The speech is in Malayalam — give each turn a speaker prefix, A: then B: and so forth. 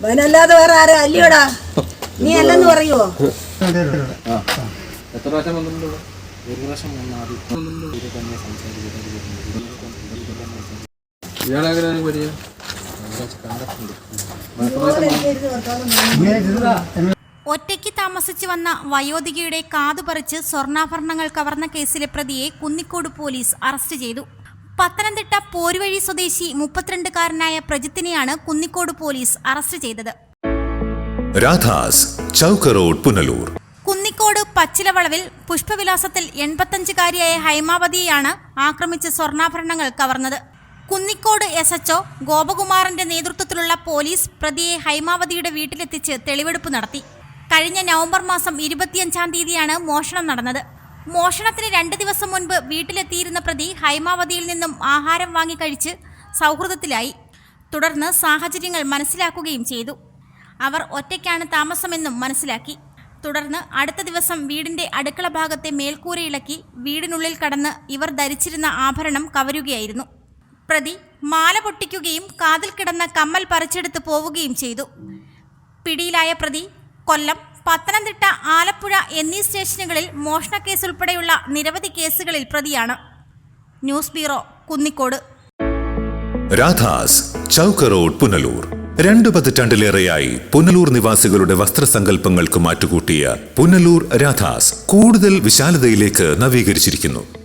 A: അവനല്ലാതെ വേറെ ആരും? അല്ലയോടാ. നീ അല്ലെന്ന് പറയുവോ?
B: എത്ര പ്രാവശ്യം വന്നിട്ടുണ്ട് ഒരു പ്രാവശ്യം തന്നെ സംസാരിക്കുന്നത് പരിചയം
C: ഒറ്റയ്ക്ക് താമസിച്ചു വന്ന വയോധികയുടെ കാതുപറിച്ച് സ്വർണാഭരണങ്ങൾ കവർന്ന കേസിലെ പ്രതിയെ കുന്നിക്കോട് പോലീസ് അറസ്റ്റ് ചെയ്തു. പത്തനംതിട്ട പോരുവഴി സ്വദേശി മുപ്പത്തിരണ്ടുകാരനായ പ്രജിത്തിനെയാണ് കുന്നിക്കോട് പോലീസ് അറസ്റ്റ് ചെയ്തത്.
D: രാധാസ് ചൗക്ക് റോഡ് പുനലൂർ.
C: കുന്നിക്കോട് പച്ചിലവളവിൽ പുഷ്പവിലാസത്തിൽ എൺപത്തഞ്ചുകാരിയായ ഹൈമാവതിയെയാണ് ആക്രമിച്ച് സ്വർണാഭരണങ്ങൾ കവർന്നത്. കുന്നിക്കോട് എസ് എച്ച്ഒ ഗോപകുമാറിന്റെ നേതൃത്വത്തിലുള്ള പോലീസ് പ്രതിയെ ഹൈമാവതിയുടെ വീട്ടിലെത്തിച്ച് തെളിവെടുപ്പ് നടത്തി. കഴിഞ്ഞ നവംബർ മാസം ഇരുപത്തിയഞ്ചാം തീയതിയാണ് മോഷണം നടന്നത്. മോഷണത്തിന് രണ്ട് ദിവസം മുൻപ് വീട്ടിലെത്തിയിരുന്ന പ്രതി ഹൈമാവതിയിൽ നിന്നും ആഹാരം വാങ്ങി കഴിച്ച് സൗഹൃദത്തിലായി. തുടർന്ന് സാഹചര്യങ്ങൾ മനസ്സിലാക്കുകയും ചെയ്തു. അവർ ഒറ്റയ്ക്കാണ് താമസമെന്നും മനസ്സിലാക്കി. തുടർന്ന് അടുത്ത ദിവസം വീടിന്റെ അടുക്കള ഭാഗത്തെ മേൽക്കൂരയിളക്കി വീടിനുള്ളിൽ കടന്ന് ഇവർ ധരിച്ചിരുന്ന ആഭരണം കവരുകയായിരുന്നു. പ്രതി മാല പൊട്ടിക്കുകയും കാതിൽ കിടന്ന കമ്മൽ പറിച്ചെടുത്ത് പോവുകയും ചെയ്തു. പിടിയിലായ പ്രതി കൊല്ലം പത്തനംതിട്ട ആലപ്പുഴ എന്നീ സ്റ്റേഷനുകളിൽ മോഷണക്കേസ് ഉൾപ്പെടെയുള്ള നിരവധി കേസുകളിൽ പ്രതിയാണ്. News bureau Kunnicode.
D: Radhas Chowk road Punalur. രണ്ടു പതിറ്റാണ്ടിലേറെയായി പുനലൂർ നിവാസികളുടെ വസ്ത്രസങ്കല്പങ്ങൾക്ക് മാറ്റുകൂട്ടിയ പുനലൂർ രാധാസ് കൂടുതൽ വിശാലതയിലേക്ക് നവീകരിച്ചിരിക്കുന്നു.